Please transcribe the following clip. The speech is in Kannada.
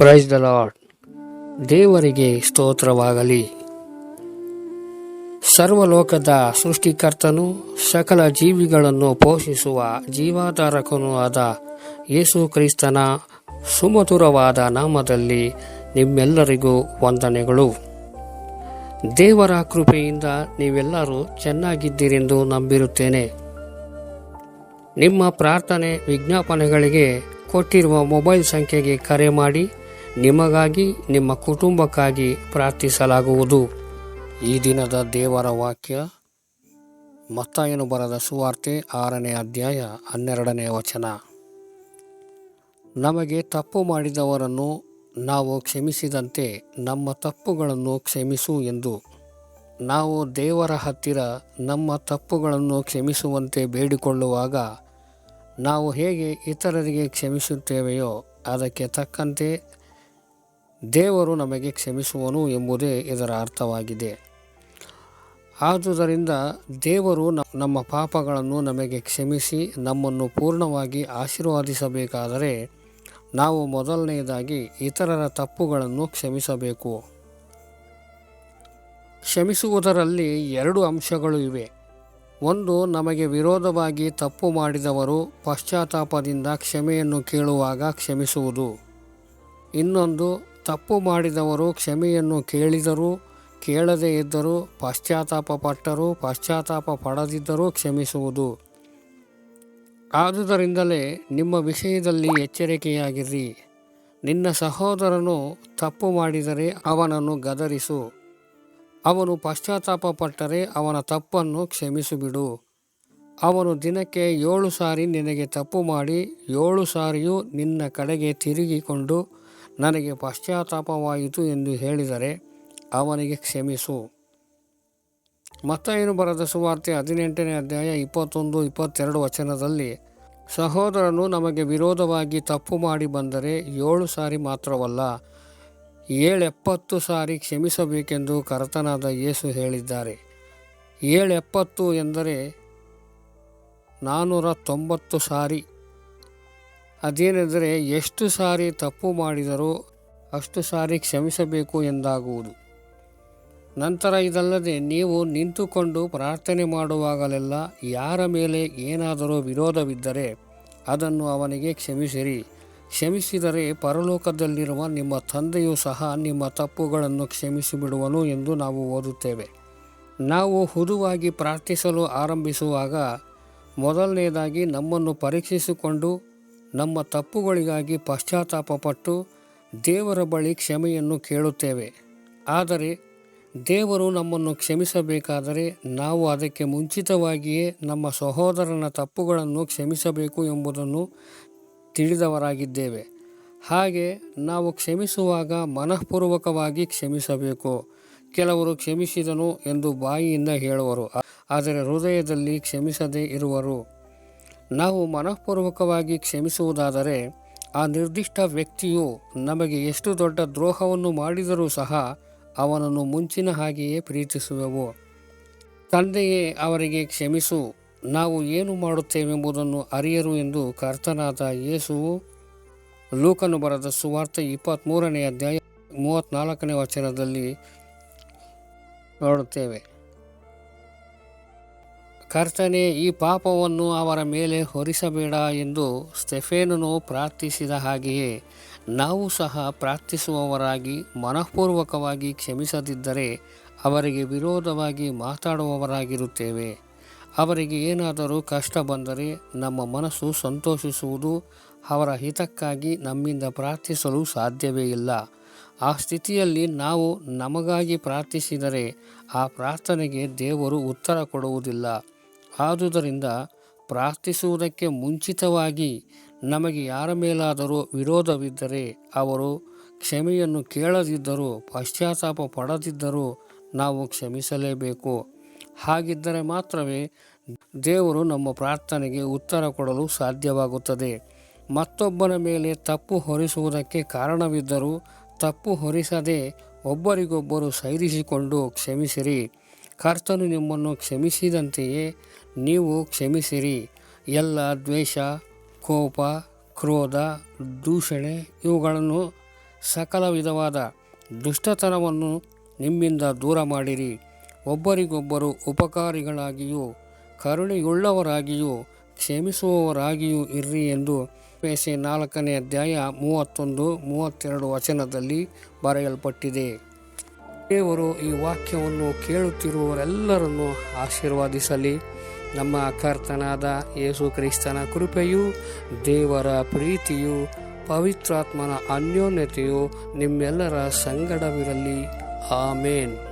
ಪ್ರೈಸ್ ದ ಲಾರ್ಡ್ ದೇವರಿಗೆ ಸ್ತೋತ್ರವಾಗಲಿ. ಸರ್ವಲೋಕದ ಸೃಷ್ಟಿಕರ್ತನು ಸಕಲ ಜೀವಿಗಳನ್ನು ಪೋಷಿಸುವ ಜೀವಾಧಾರಕನೂ ಆದ ಯೇಸು ಕ್ರಿಸ್ತನ ಸುಮಧುರವಾದ ನಾಮದಲ್ಲಿ ನಿಮ್ಮೆಲ್ಲರಿಗೂ ವಂದನೆಗಳು. ದೇವರ ಕೃಪೆಯಿಂದ ನೀವೆಲ್ಲರೂ ಚೆನ್ನಾಗಿದ್ದೀರೆಂದು ನಂಬಿರುತ್ತೇನೆ. ನಿಮ್ಮ ಪ್ರಾರ್ಥನೆ ವಿಜ್ಞಾಪನೆಗಳಿಗೆ ಕೊಟ್ಟಿರುವ ಮೊಬೈಲ್ ಸಂಖ್ಯೆಗೆ ಕರೆ ಮಾಡಿ ನಿಮಗಾಗಿ, ನಿಮ್ಮ ಕುಟುಂಬಕ್ಕಾಗಿ ಪ್ರಾರ್ಥಿಸಲಾಗುವುದು. ಈ ದಿನದ ದೇವರ ವಾಕ್ಯ, ಮತ್ತಾಯನು ಬರದ ಸುವಾರ್ತೆ ಆರನೇ ಅಧ್ಯಾಯ ಹನ್ನೆರಡನೇ ವಚನ. ನಮಗೆ ತಪ್ಪು ಮಾಡಿದವರನ್ನು ನಾವು ಕ್ಷಮಿಸಿದಂತೆ ನಮ್ಮ ತಪ್ಪುಗಳನ್ನು ಕ್ಷಮಿಸು ಎಂದು. ನಾವು ದೇವರ ಹತ್ತಿರ ನಮ್ಮ ತಪ್ಪುಗಳನ್ನು ಕ್ಷಮಿಸುವಂತೆ ಬೇಡಿಕೊಳ್ಳುವಾಗ ನಾವು ಹೇಗೆ ಇತರರಿಗೆ ಕ್ಷಮಿಸುತ್ತೇವೆಯೋ ಅದಕ್ಕೆ ತಕ್ಕಂತೆ ದೇವರು ನಮಗೆ ಕ್ಷಮಿಸುವನು ಎಂಬುದೇ ಇದರ ಅರ್ಥವಾಗಿದೆ. ಆದುದರಿಂದ ದೇವರು ನಮ್ಮ ಪಾಪಗಳನ್ನು ನಮಗೆ ಕ್ಷಮಿಸಿ ನಮ್ಮನ್ನು ಪೂರ್ಣವಾಗಿ ಆಶೀರ್ವಾದಿಸಬೇಕಾದರೆ ನಾವು ಮೊದಲನೆಯದಾಗಿ ಇತರರ ತಪ್ಪುಗಳನ್ನು ಕ್ಷಮಿಸಬೇಕು. ಕ್ಷಮಿಸುವುದರಲ್ಲಿ ಎರಡು ಅಂಶಗಳು ಇವೆ. ಒಂದು, ನಮಗೆ ವಿರೋಧವಾಗಿ ತಪ್ಪು ಮಾಡಿದವರು ಪಶ್ಚಾತ್ತಾಪದಿಂದ ಕ್ಷಮೆಯನ್ನು ಕೇಳುವಾಗ ಕ್ಷಮಿಸುವುದು. ಇನ್ನೊಂದು ತಪ್ಪು ಮಾಡಿದವರು ಕ್ಷಮೆಯನ್ನು ಕೇಳಿದರೂ, ಕೇಳದೇ ಇದ್ದರೂ, ಪಶ್ಚಾತ್ತಾಪ ಪಟ್ಟರೂ, ಪಶ್ಚಾತ್ತಾಪ ಪಡದಿದ್ದರೂ ಕ್ಷಮಿಸುವುದು. ಆದುದರಿಂದಲೇ ನಿಮ್ಮ ವಿಷಯದಲ್ಲಿ ಎಚ್ಚರಿಕೆಯಾಗಿರಿ. ನಿನ್ನ ಸಹೋದರನು ತಪ್ಪು ಮಾಡಿದರೆ ಅವನನ್ನು ಗದರಿಸು. ಅವನು ಪಶ್ಚಾತ್ತಾಪ ಪಟ್ಟರೆ ಅವನ ತಪ್ಪನ್ನು ಕ್ಷಮಿಸಿಬಿಡು. ಅವನು ದಿನಕ್ಕೆ ಏಳು ಸಾರಿ ನಿನಗೆ ತಪ್ಪು ಮಾಡಿ, ಏಳು ಸಾರಿಯೂ ನಿನ್ನ ಕಡೆಗೆ ತಿರುಗಿಕೊಂಡು ನನಗೆ ಪಶ್ಚಾತ್ತಾಪವಾಯಿತು ಎಂದು ಹೇಳಿದರೆ ಅವನಿಗೆ ಕ್ಷಮಿಸು. ಮತ್ತಾಯನು ಬರೆದ ಸುವಾರ್ತೆ ಹದಿನೆಂಟನೇ ಅಧ್ಯಾಯ ಇಪ್ಪತ್ತೊಂದು, ಇಪ್ಪತ್ತೆರಡು ವಚನದಲ್ಲಿ, ಸಹೋದರನು ನಮಗೆ ವಿರೋಧವಾಗಿ ತಪ್ಪು ಮಾಡಿ ಬಂದರೆ ಏಳು ಸಾರಿ ಮಾತ್ರವಲ್ಲ, ಏಳೆಪ್ಪತ್ತು ಸಾರಿ ಕ್ಷಮಿಸಬೇಕೆಂದು ಕರ್ತನಾದ ಯೇಸು ಹೇಳಿದ್ದಾರೆ. ಏಳೆಪ್ಪತ್ತು ಎಂದರೆ ನಾನ್ನೂರ ತೊಂಬತ್ತು ಸಾರಿ. ಅದೇನೆಂದರೆ ಎಷ್ಟು ಸಾರಿ ತಪ್ಪು ಮಾಡಿದರೂ ಅಷ್ಟು ಸಾರಿ ಕ್ಷಮಿಸಬೇಕು ಎಂದಾಗುವುದು. ನಂತರ ಇದಲ್ಲದೆ ನೀವು ನಿಂತುಕೊಂಡು ಪ್ರಾರ್ಥನೆ ಮಾಡುವಾಗಲೆಲ್ಲ ಯಾರ ಮೇಲೆ ಏನಾದರೂ ವಿರೋಧವಿದ್ದರೆ ಅದನ್ನು ಅವನಿಗೆ ಕ್ಷಮಿಸಿರಿ. ಕ್ಷಮಿಸಿದರೆ ಪರಲೋಕದಲ್ಲಿರುವ ನಿಮ್ಮ ತಂದೆಯೂ ಸಹ ನಿಮ್ಮ ತಪ್ಪುಗಳನ್ನು ಕ್ಷಮಿಸಿಬಿಡುವನು ಎಂದು ನಾವು ಓದುತ್ತೇವೆ. ನಾವು ಹುದುವಾಗಿ ಪ್ರಾರ್ಥಿಸಲು ಆರಂಭಿಸುವಾಗ ಮೊದಲನೆಯದಾಗಿ ನಮ್ಮನ್ನು ಪರೀಕ್ಷಿಸಿಕೊಂಡು ನಮ್ಮ ತಪ್ಪುಗಳಿಗಾಗಿ ಪಶ್ಚಾತ್ತಾಪಪಟ್ಟು ದೇವರ ಬಳಿ ಕ್ಷಮೆಯನ್ನು ಕೇಳುತ್ತೇವೆ. ಆದರೆ ದೇವರು ನಮ್ಮನ್ನು ಕ್ಷಮಿಸಬೇಕಾದರೆ ನಾವು ಅದಕ್ಕೆ ಮುಂಚಿತವಾಗಿಯೇ ನಮ್ಮ ಸಹೋದರನ ತಪ್ಪುಗಳನ್ನು ಕ್ಷಮಿಸಬೇಕು ಎಂಬುದನ್ನು ತಿಳಿದವರಾಗಿದ್ದೇವೆ. ಹಾಗೆ ನಾವು ಕ್ಷಮಿಸುವಾಗ ಮನಃಪೂರ್ವಕವಾಗಿ ಕ್ಷಮಿಸಬೇಕು. ಕೆಲವರು ಕ್ಷಮಿಸಿದನು ಎಂದು ಬಾಯಿಯಿಂದ ಹೇಳುವರು, ಆದರೆ ಹೃದಯದಲ್ಲಿ ಕ್ಷಮಿಸದೇ ಇರುವರು. ನಾವು ಮನಃಪೂರ್ವಕವಾಗಿ ಕ್ಷಮಿಸುವುದಾದರೆ ಆ ನಿರ್ದಿಷ್ಟ ವ್ಯಕ್ತಿಯು ನಮಗೆ ಎಷ್ಟು ದೊಡ್ಡ ದ್ರೋಹವನ್ನು ಮಾಡಿದರೂ ಸಹ ಅವನನ್ನು ಮುಂಚಿನ ಹಾಗೆಯೇ ಪ್ರೀತಿಸುವೆವು. ತಂದೆಯೇ ಅವರಿಗೆ ಕ್ಷಮಿಸು, ನಾವು ಏನು ಮಾಡುತ್ತೇವೆಂಬುದನ್ನು ಅರಿಯರು ಎಂದು ಕರ್ತನಾದ ಯೇಸುವು ಲೂಕನು ಬರೆದ ಸುವಾರ್ತೆ ಇಪ್ಪತ್ತ್ಮೂರನೇ ಅಧ್ಯಾಯ ಮೂವತ್ತ್ನಾಲ್ಕನೇ ವಚನದಲ್ಲಿ ನೋಡುತ್ತೇವೆ. ಕರ್ತನೆ, ಈ ಪಾಪವನ್ನು ಅವರ ಮೇಲೆ ಹೊರಿಸಬೇಡ ಎಂದು ಸ್ಟೆಫೇನನು ಪ್ರಾರ್ಥಿಸಿದ ಹಾಗೆಯೇ ನಾವು ಸಹ ಪ್ರಾರ್ಥಿಸುವವರಾಗಿ, ಮನಃಪೂರ್ವಕವಾಗಿ ಕ್ಷಮಿಸದಿದ್ದರೆ ಅವರಿಗೆ ವಿರೋಧವಾಗಿ ಮಾತಾಡುವವರಾಗಿರುತ್ತೇವೆ. ಅವರಿಗೆ ಏನಾದರೂ ಕಷ್ಟ ಬಂದರೆ ನಮ್ಮ ಮನಸ್ಸು ಸಂತೋಷಿಸುವುದು, ಅವರ ಹಿತಕ್ಕಾಗಿ ನಮ್ಮಿಂದ ಪ್ರಾರ್ಥಿಸಲು ಸಾಧ್ಯವೇ ಇಲ್ಲ. ಆ ಸ್ಥಿತಿಯಲ್ಲಿ ನಾವು ನಮಗಾಗಿ ಪ್ರಾರ್ಥಿಸಿದರೆ ಆ ಪ್ರಾರ್ಥನೆಗೆ ದೇವರು ಉತ್ತರ ಕೊಡುವುದಿಲ್ಲ. ಆದುದರಿಂದ ಪ್ರಾರ್ಥಿಸುವುದಕ್ಕೆ ಮುಂಚಿತವಾಗಿ ನಮಗೆ ಯಾರ ಮೇಲಾದರೂ ವಿರೋಧವಿದ್ದರೆ ಅವರು ಕ್ಷಮೆಯನ್ನು ಕೇಳದಿದ್ದರೂ, ಪಶ್ಚಾತ್ತಾಪ ಪಡದಿದ್ದರೂ ನಾವು ಕ್ಷಮಿಸಲೇಬೇಕು. ಹಾಗಿದ್ದರೆ ಮಾತ್ರವೇ ದೇವರು ನಮ್ಮ ಪ್ರಾರ್ಥನೆಗೆ ಉತ್ತರ ಕೊಡಲು ಸಾಧ್ಯವಾಗುತ್ತದೆ. ಮತ್ತೊಬ್ಬನ ಮೇಲೆ ತಪ್ಪು ಹೊರಿಸುವುದಕ್ಕೆ ಕಾರಣವಿದ್ದರೂ ತಪ್ಪು ಹೊರಿಸದೆ ಒಬ್ಬರಿಗೊಬ್ಬರು ಸೈರಿಸಿಕೊಂಡು ಕ್ಷಮಿಸಿರಿ. ಕರ್ತನು ನಿಮ್ಮನ್ನು ಕ್ಷಮಿಸಿದಂತೆಯೇ ನೀವು ಕ್ಷಮಿಸಿರಿ. ಎಲ್ಲ ದ್ವೇಷ, ಕೋಪ, ಕ್ರೋಧ, ದೂಷಣೆ ಇವುಗಳನ್ನು ಸಕಲ ವಿಧವಾದ ದುಷ್ಟತನವನ್ನು ನಿಮ್ಮಿಂದ ದೂರ ಮಾಡಿರಿ. ಒಬ್ಬರಿಗೊಬ್ಬರು ಉಪಕಾರಿಗಳಾಗಿಯೂ, ಕರುಣೆಯುಳ್ಳವರಾಗಿಯೂ, ಕ್ಷಮಿಸುವವರಾಗಿಯೂ ಇರ್ರಿ ಎಂದು ಪೇಸೆ ನಾಲ್ಕನೇ ಅಧ್ಯಾಯ ಮೂವತ್ತೊಂದು ಮೂವತ್ತೆರಡು ವಚನದಲ್ಲಿ ಬರೆಯಲ್ಪಟ್ಟಿದೆ. ದೇವರು ಈ ವಾಕ್ಯವನ್ನು ಕೇಳುತ್ತಿರುವವರೆಲ್ಲರನ್ನು ಆಶೀರ್ವಾದಿಸಲಿ. ನಮ್ಮ ಕರ್ತನಾದ ಯೇಸು ಕ್ರಿಸ್ತನ ಕೃಪೆಯು, ದೇವರ ಪ್ರೀತಿಯು, ಪವಿತ್ರಾತ್ಮನ ಅನ್ಯೋನ್ಯತೆಯು ನಿಮ್ಮೆಲ್ಲರ ಸಂಗಡವಿರಲಿ. ಆಮೇನ್.